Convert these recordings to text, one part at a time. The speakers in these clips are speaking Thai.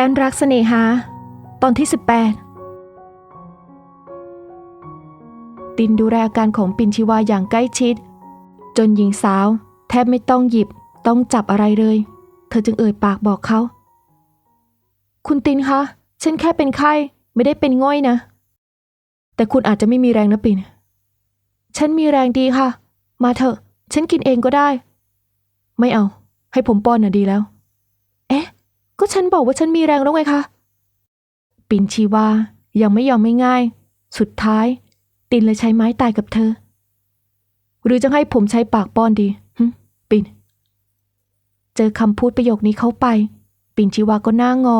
ค้นรักเสน่หา ตอนที่ 18 ตินดูแลอาการของปินชิวาอย่างใกล้ชิด จนหญิงสาว แทบไม่ต้องหยิบต้องจับอะไรเลย เธอจึงเอ่ยปากบอกเขา คุณตินคะ ฉันแค่เป็นไข้ไม่ได้เป็นง่อยนะ แต่คุณอาจจะไม่มีแรงนะปิน ฉันมีแรงดีค่ะ มาเถอะ ฉันกินเองก็ได้ ไม่เอา ให้ผมป้อนน่ะดีแล้ว ก็ฉันบอกว่าฉันมีแรงแล้วไงคะ ปินชีวายังไม่ยอมไม่ง่าย สุดท้าย ตินเลยใช้ไม้ตายกับเธอ หรือจะให้ผมใช้ปากป้อนดีหึปิน เจอคำพูดประโยคนี้เข้าไป ปินชีวาก็หน้างอ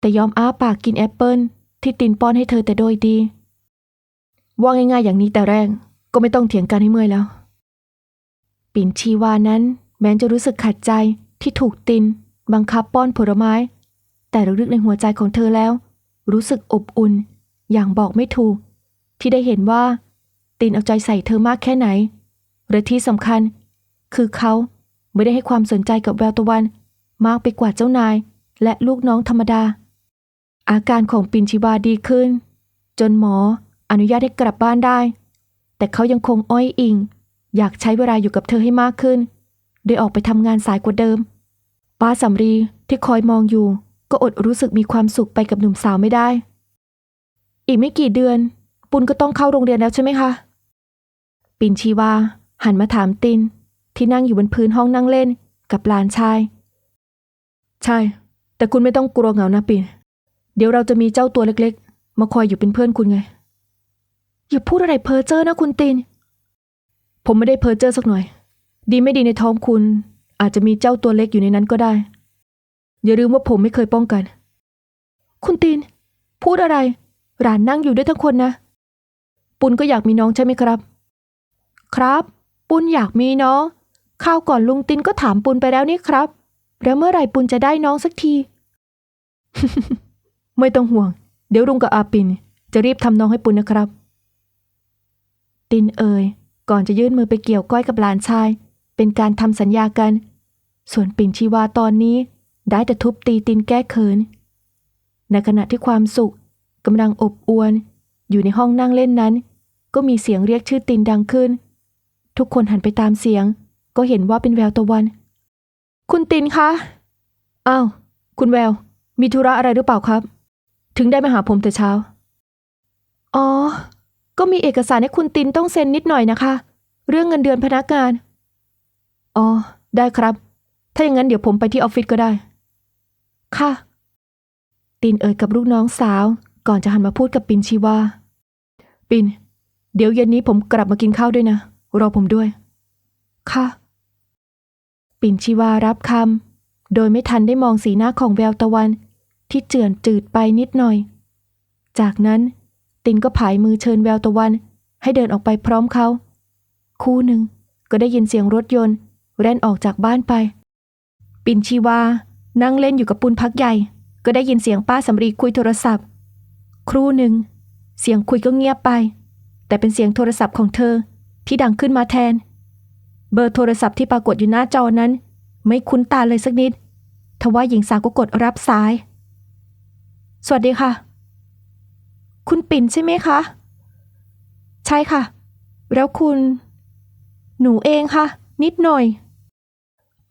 แต่ยอมอ้าปากกินแอปเปิลที่ตินป้อนให้เธอแต่โดยดี ว่าง่ายๆอย่างนี้แต่แรกก็ไม่ต้องเถียงกันให้เมื่อยแล้ว ปินชีวานั้นแม้จะรู้สึกขัดใจที่ถูกติน บังคับป้อนผลไม้ แต่ลึกๆในหัวใจของเธอแล้ว รู้สึกอบอุ่น อย่างบอกไม่ถูก ที่ได้เห็นว่าตินเอาใจใส่เธอมากแค่ไหนและที่สำคัญ คือเขาไม่ได้ให้ความสนใจกับแววตะวัน มากไปกว่าเจ้านาย และลูกน้องธรรมดา อาการของปินชิวาดีขึ้น จนหมออนุญาตให้กลับบ้านได้ แต่เขายังคงอ้อยอิง อยากใช้เวลาอยู่กับเธอให้มากขึ้น โดยออกไปทำงานสายกว่าเดิม ป้าสำรีที่คอยมองอยู่ ก็อดรู้สึกมีความสุขไปกับหนุ่มสาวไม่ได้ อีกไม่กี่เดือน ปุณก็ต้องเข้าโรงเรียนแล้วใช่ไหมคะ ปินชีวา หันมาถามติน ที่นั่งอยู่บนพื้นห้องนั่งเล่นกับหลานชาย ใช่ แต่คุณไม่ต้องกลัวเหงานะปิน เดี๋ยวเราจะมีเจ้าตัวเล็กๆ มาคอยอยู่เป็นเพื่อนคุณไง อย่าพูดอะไรเพ้อเจ้อนะคุณติน ผมไม่ได้เพ้อเจ้อสักหน่อย ดีไม่ดีในท้องคุณ อาจจะมีเจ้าตัวเล็กอยู่ในนั้นก็ได้ อย่าลืมว่าผมไม่เคยป้องกัน คุณตินพูดอะไร หลานนั่งอยู่ด้วยทั้งคนนะ ปุณก็อยากมีน้องใช่ไหมครับ ครับ ปุณอยากมีน้องข้าวก่อนลุงตินก็ถามปุณไปแล้วนี่ครับ แล้วเมื่อไหร่ปุณจะได้น้องสักที ไม่ต้องห่วง เดี๋ยวลุงกับอาปิน จะรีบทำน้องให้ปุณนะครับ ตินเอ่ยก่อนจะยื่นมือไปเกี่ยวก้อยกับหลานชาย เป็นการทำสัญญากัน ส่วนปิ่นชีวาตอนนี้ได้แต่ทุบตีตินแก้เขิน ในขณะที่ความสุขกำลังอบอวลอยู่ในห้องนั่งเล่นนั้น ก็มีเสียงเรียกชื่อตินดังขึ้น ทุกคนหันไปตามเสียง ก็เห็นว่าเป็นแววตะวัน คุณตินคะอ้าวคุณแวว มีธุระอะไรหรือเปล่าครับ ถึงได้มาหาผมแต่เช้า อ๋อ ก็มีเอกสารให้คุณตินต้องเซ็นนิดหน่อยนะคะ เรื่องเงินเดือนพนักงาน อ๋อ ได้ครับ ถ้าอย่างนั้นเดี๋ยวผมไปที่ออฟฟิศก็ได้ ค่ะ ตินเอ่ยกับลูกน้องสาว ก่อนจะหันมาพูดกับปินชีว่า ปิน เดี๋ยวเย็นนี้ผมกลับมากินข้าวด้วยนะ รอผมด้วย ค่ะ ปินชีวารับคำโดยไม่ทันได้มองสีหน้าของแววตะวัน ที่เจือนจืดไปนิดหน่อย จากนั้นตินก็ผายมือเชิญแววตะวัน ให้เดินออกไปพร้อมเขา คู่หนึ่งก็ได้ยินเสียงรถยนต์แล่นออกจากบ้านไป ปินชีวา นั่งเล่นอยู่กับปุนพักใหญ่ ก็ได้ยินเสียงป้าสำรีคุยโทรศัพท์ ครู่หนึ่ง เสียงคุยก็เงียบไป แต่เป็นเสียงโทรศัพท์ของเธอที่ดังขึ้นมาแทน เบอร์โทรศัพท์ที่ปรากฏอยู่หน้าจอนั้น ไม่คุ้นตาเลยสักนิดทว่าหญิงสาวก็กดรับสาย สวัสดีค่ะ คุณปิ่นใช่ไหมคะ ใช่ค่ะ แล้วคุณ หนูเองค่ะ นิดหน่อย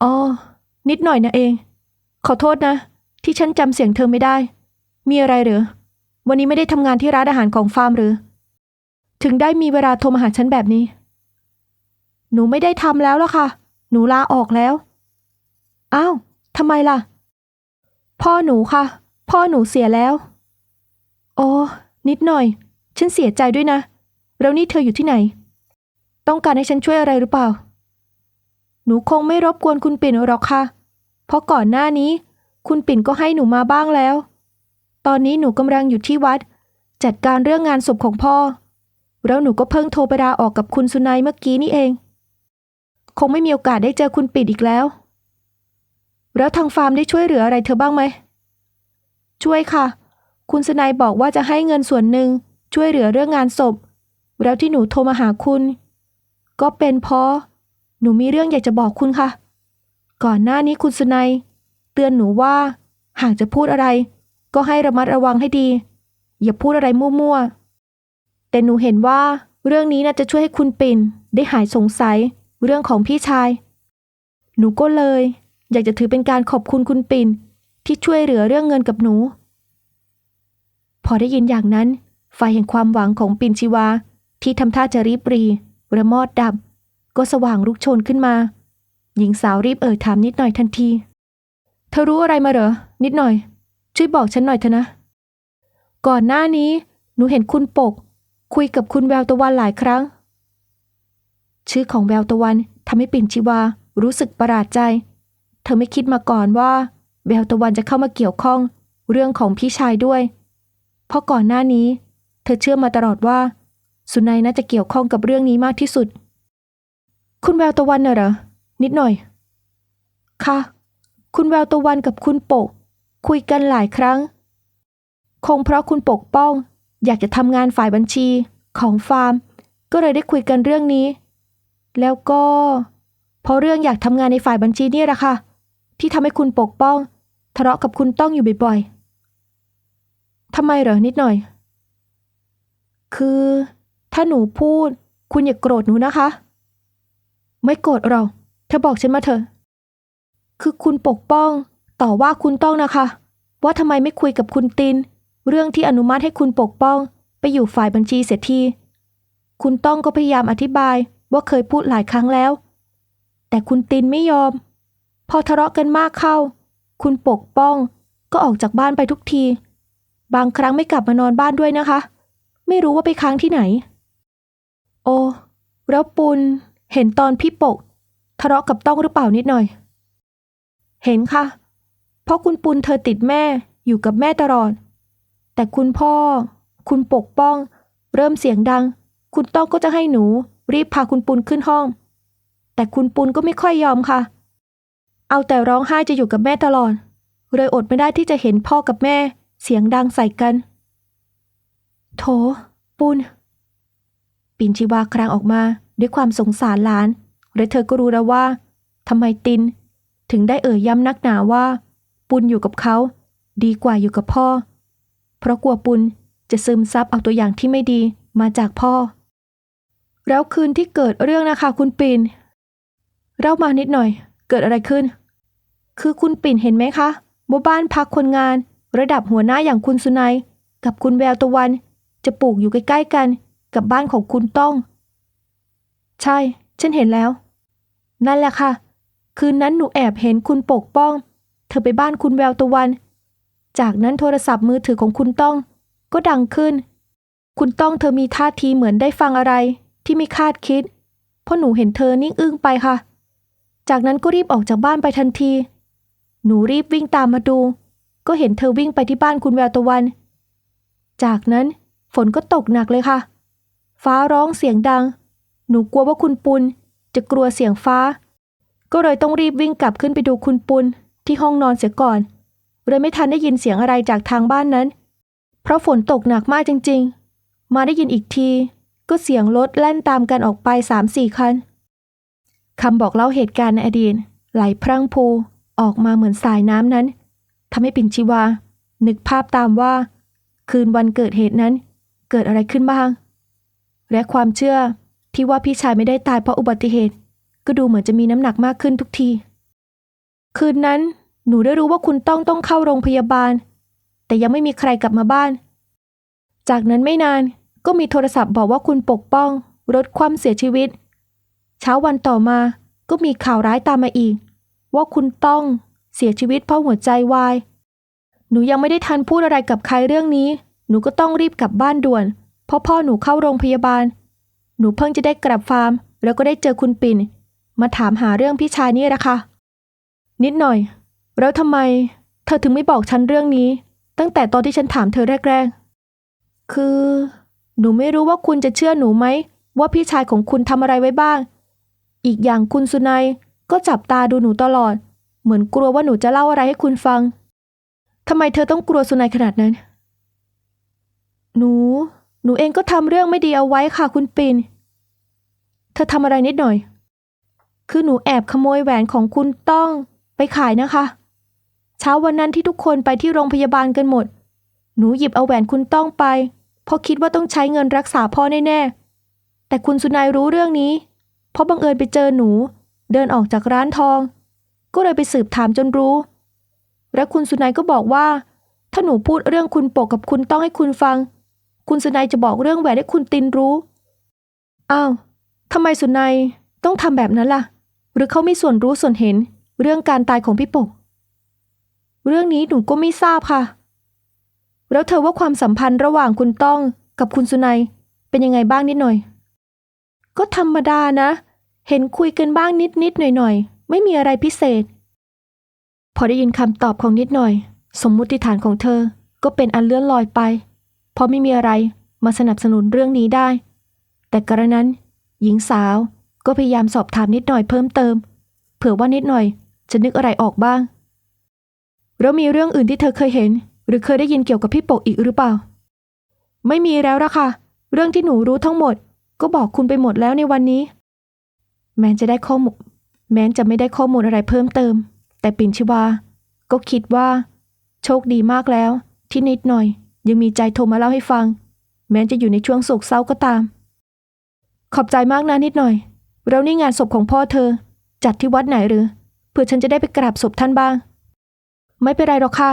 อ๋อ นิดหน่อยนะเอง ขอโทษนะ ที่ฉันจำเสียงเธอไม่ได้ มีอะไรหรือ วันนี้ไม่ได้ทำงานที่ร้านอาหารของฟาร์มหรือ ถึงได้มีเวลาโทรมาหาฉันแบบนี้ หนูไม่ได้ทำแล้วล่ะค่ะ หนูลาออกแล้ว อ้าวทำไมล่ะ พ่อหนูค่ะ พ่อหนูเสียแล้ว โอ้นิดหน่อย ฉันเสียใจด้วยนะ แล้วนี่เธออยู่ที่ไหน ต้องการให้ฉันช่วยอะไรหรือเปล่า หนูคงไม่รบกวนคุณปิ่นหรอกค่ะ เพราะก่อนหน้านี้ คุณปิ่นก็ให้หนูมาบ้างแล้ว ตอนนี้หนูกำลังอยู่ที่วัด จัดการเรื่องงานศพของพ่อ แล้วหนูก็เพิ่งโทรไปลาออกกับคุณสุนัยเมื่อกี้นี่เอง คงไม่มีโอกาสได้เจอคุณปิ่นอีกแล้ว แล้วทางฟาร์มได้ช่วยเหลืออะไรเธอบ้างไหม ช่วยค่ะ คุณสนายบอกว่าจะให้เงินส่วนหนึ่งช่วยเหลือเรื่องงานศพ แล้วที่หนูโทรมาหาคุณ ก็เป็นเพราะ หนูมีเรื่องอยากจะบอกคุณค่ะ ก่อนหน้านี้คุณสุนายเตือนหนูว่า หากจะพูดอะไร ก็ให้ระมัดระวังให้ดี อย่าพูดอะไรมั่วๆ แต่หนูเห็นว่าเรื่องนี้น่าจะช่วยให้คุณปิ่นได้หายสงสัยเรื่องของพี่ชาย หนูก็เลย อยากจะถือเป็นการขอบคุณคุณปิ่นที่ช่วยเหลือเรื่องเงินกับหนู พอได้ยินอย่างนั้นไฟแห่งความหวังของปิ่นชีวา ที่ทำท่าจะรีบรีระมอดดับ ก็สว่างลุกโชนขึ้นมา หญิงสาวรีบเอ่ยถามนิดหน่อยทันที เธอรู้อะไรมาเหรอ นิดหน่อย ช่วยบอกฉันหน่อยเถอะนะ ก่อนหน้านี้ หนูเห็นคุณปก คุยกับคุณแววตะวันหลายครั้ง ชื่อของแววตะวันทำให้ปิ่นชีวารู้สึกประหลาดใจ เธอไม่คิดมาก่อนว่าแววตะวันจะเข้ามาเกี่ยวข้องเรื่องของพี่ชายด้วย เพราะก่อนหน้านี้ เธอเชื่อมาตลอดว่า สุนัยน่าจะเกี่ยวข้องกับเรื่องนี้มากที่สุด คุณแววตะวันน่ะเหรอ นิดหน่อย ค่ะ คุณแววตะวันกับคุณปก คุยกันหลายครั้ง คงเพราะคุณปกป้อง อยากจะทำงานฝ่ายบัญชีของฟาร์ม ก็เลยได้คุยกันเรื่องนี้ แล้วก็เพราะเรื่องอยากทำงานในฝ่ายบัญชีเนี่ยแหละค่ะ ที่ทำให้คุณปกป้อง ทะเลาะกับคุณต้องอยู่บ่อยๆทำไมเหรอนิดหน่อย คือถ้าหนูพูด คุณอย่ากโกรธหนูนะคะ ไม่โกรธหรอก เธอบอกฉันมาเถอะ คือคุณปกป้อง ต่อว่าคุณต้องนะคะ ว่าทำไมไม่คุยกับคุณติน เรื่องที่อนุมัติให้คุณปกป้อง ไปอยู่ฝ่ายบัญชีเสียที คุณต้องก็พยายามอธิบายว่าเคยพูดหลายครั้งแล้ว แต่คุณตินไม่ยอม พอทะเลาะกันมากเข้า คุณปกป้องก็ออกจากบ้านไปทุกที บางครั้งไม่กลับมานอนบ้านด้วยนะคะ ไม่รู้ว่าไปค้างที่ไหน โอ้แล้วปุณเห็นตอนพี่ปก ทะเลาะกับต้องหรือเปล่านิดหน่อย เห็นค่ะ เพราะคุณปุณเธอติดแม่อยู่กับแม่ตลอด แต่คุณพ่อ คุณปกป้อง เริ่มเสียงดัง คุณต้องก็จะให้หนู รีบพาคุณปุณขึ้นห้อง แต่คุณปุณก็ไม่ค่อยยอมค่ะ เอาแต่ร้องไห้จะอยู่กับแม่ตลอด เลยอดไม่ได้ที่จะเห็นพ่อกับแม่ เสียงดังใส่กัน โถ ปุณปินชีวาครางออกมาด้วยความสงสารหลาน และเธอก็รู้แล้วว่าทำไมตินถึงได้เอ่ยย้ำนักหนาว่า ปุณอยู่กับเขา ดีกว่าอยู่กับพ่อ เพราะกลัวปุณจะซึมซับเอาตัวอย่างที่ไม่ดีมาจากพ่อ แล้วคืนที่เกิดเรื่องนะคะคุณปิ่นเล่ามานิดหน่อย เกิดอะไรขึ้น คือคุณปิ่นเห็นไหมคะว่าบ้านพักคนงาน ระดับหัวหน้าอย่างคุณสุนัย กับคุณแววตะวัน จะปลูกอยู่ใกล้ๆกัน กับบ้านของคุณต้อง ใช่ ฉันเห็นแล้ว นั่นแหละค่ะ คืนนั้นหนูแอบเห็นคุณปกป้อง เธอไปบ้านคุณแววตะวัน จากนั้นโทรศัพท์มือถือของคุณต้อง ก็ดังขึ้น คุณต้องเธอมีท่าทีเหมือนได้ฟังอะไร ที่ไม่คาดคิด เพราะหนูเห็นเธอนิ่งอึ้งไปค่ะ จากนั้นก็รีบออกจากบ้านไปทันที หนูรีบวิ่งตามมาดู ก็เห็นเธอวิ่งไปที่บ้านคุณแววตะวัน จากนั้นฝนก็ตกหนักเลยค่ะ ฟ้าร้องเสียงดัง หนูกลัวว่าคุณปุณ จะกลัวเสียงฟ้า ก็เลยต้องรีบวิ่งกลับขึ้นไปดูคุณปุณที่ห้องนอนเสียก่อนเลยไม่ทันได้ยินเสียงอะไรจากทางบ้านนั้น เพราะฝนตกหนักมากจริง ๆ มาได้ยินอีกที ก็เสียงรถแล่นตามกันออกไปสามสี่คันคำบอกเล่าเหตุการณ์ในอดีตไหลพรั่งพูออกมาเหมือนสายน้ำนั้นทำให้ปิ่นชีวา นึกภาพตามว่า คืนวันเกิดเหตุนั้น เกิดอะไรขึ้นบ้าง และความเชื่อ ที่ว่าพี่ชายไม่ได้ตายเพราะอุบัติเหตุ ก็ดูเหมือนจะมีน้ำหนักมากขึ้นทุกที คืนนั้นหนูได้รู้ว่าคุณต้องต้องเข้าโรงพยาบาล แต่ยังไม่มีใครกลับมาบ้าน จากนั้นไม่นานก็มีโทรศัพท์บอกว่าคุณปกป้องรถคว่ำเสียชีวิต เช้าวันต่อมาก็มีข่าวร้ายตามมาอีก ว่าคุณต้องเสียชีวิตเพราะหัวใจวาย หนูยังไม่ได้ทันพูดอะไรกับใครเรื่องนี้ หนูก็ต้องรีบกลับบ้านด่วน เพราะพ่อหนูเข้าโรงพยาบาล หนูเพิ่งจะได้กลับฟาร์ม แล้วก็ได้เจอคุณปิ่น มาถามหาเรื่องพี่ชายนี่แหละค่ะ นิดหน่อย แล้วทำไม เธอถึงไม่บอกฉันเรื่องนี้ ตั้งแต่ตอนที่ฉันถามเธอแรกๆ คือ หนูไม่รู้ว่าคุณจะเชื่อหนูไหม ว่าพี่ชายของคุณทำอะไรไว้บ้าง อีกอย่างคุณสุนัยก็จับตาดูหนูตลอด เหมือนกลัวว่าหนูจะเล่าอะไรให้คุณฟังทำไมเธอต้องกลัวสุนัยขนาดนั้น หนู หนูเองก็ทำเรื่องไม่ดีเอาไว้ค่ะคุณปิน เธอทำอะไรนิดหน่อย คือหนูแอบขโมยแหวนของคุณต้องไปขายนะคะ เช้าวันนั้นที่ทุกคนไปที่โรงพยาบาลกันหมด หนูหยิบเอาแหวนคุณต้องไป เพราะคิดว่าต้องใช้เงินรักษาพ่อแน่ๆ แต่คุณสุนัยรู้เรื่องนี้ เพราะบังเอิญไปเจอหนู เดินออกจากร้านทอง ก็เลยไปสืบถามจนรู้ และคุณสุนัยก็บอกว่า ถ้าหนูพูดเรื่องคุณปกกับคุณต้องให้คุณฟัง คุณสุนัยจะบอกเรื่องแหวนให้คุณตินรู้ อ้าวทำไมสุนัยต้องทำแบบนั้นล่ะ หรือเขามีส่วนรู้ส่วนเห็นเรื่องการตายของพี่ปก เรื่องนี้หนูก็ไม่ทราบค่ะ แล้วเธอว่าความสัมพันธ์ระหว่างคุณต้องกับคุณสุนัยเป็นยังไงบ้างนิดหน่อย ก็ธรรมดานะ เห็นคุยกันบ้างนิดนิดหน่อยหน่อยไม่มีอะไรพิเศษ พอได้ยินคำตอบของนิดหน่อย สมมุติฐานของเธอก็เป็นอันเลื่อนลอยไป เพราะไม่มีอะไรมาสนับสนุนเรื่องนี้ได้ แต่กระนั้น หญิงสาวก็พยายามสอบถามนิดหน่อยเพิ่มเติม เผื่อว่านิดหน่อยจะนึกอะไรออกบ้างแล้วมีเรื่องอื่นที่เธอเคยเห็น หรือเคยได้ยินเกี่ยวกับพี่ปกอีกหรือเปล่า ไม่มีแล้วละค่ะ เรื่องที่หนูรู้ทั้งหมด ก็บอกคุณไปหมดแล้วในวันนี้ แม้จะได้ข้อมูลแม้จะไม่ได้ข้อมูลอะไรเพิ่มเติม แต่ปิ่นชิวา ก็คิดว่า โชคดีมากแล้วที่นิดหน่อย ยังมีใจโทรมาเล่าให้ฟัง แม้จะอยู่ในช่วงโศกเศร้าก็ตาม ขอบใจมากนะนิดหน่อยแล้วนี่งานศพของพ่อเธอ จัดที่วัดไหนหรือ เพื่อฉันจะได้ไปกราบศพท่านบ้าง ไม่เป็นไรหรอกค่ะ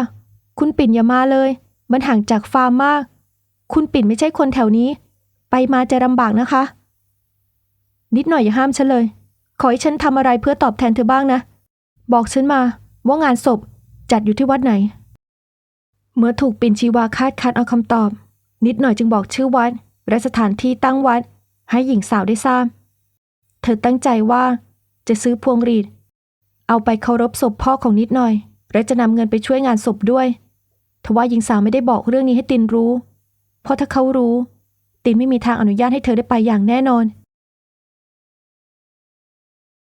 คุณปิ่นอย่ามาเลย มันห่างจากฟาร์มมาก คุณปิ่นไม่ใช่คนแถวนี้ ไปมาจะลำบากนะคะ นิดหน่อยอย่าห้ามฉันเลย ขอให้ฉันทำอะไรเพื่อตอบแทนเธอบ้างนะ บอกฉันมาว่างานศพจัดอยู่ที่วัดไหน เมื่อถูกปินชีวาคาดคัดเอาคำตอบ นิดหน่อยจึงบอกชื่อวัดและสถานที่ตั้งวัด ให้หญิงสาวได้ทราบ เธอตั้งใจว่าจะซื้อพวงหรีด เอาไปเคารพศพพ่อของนิดหน่อย และจะนำเงินไปช่วยงานศพด้วยทว่าหญิงสาวไม่ได้บอกเรื่องนี้ให้ตินรู้ เพราะถ้าเขารู้ ตินไม่มีทางอนุญาตให้เธอได้ไปอย่างแน่นอน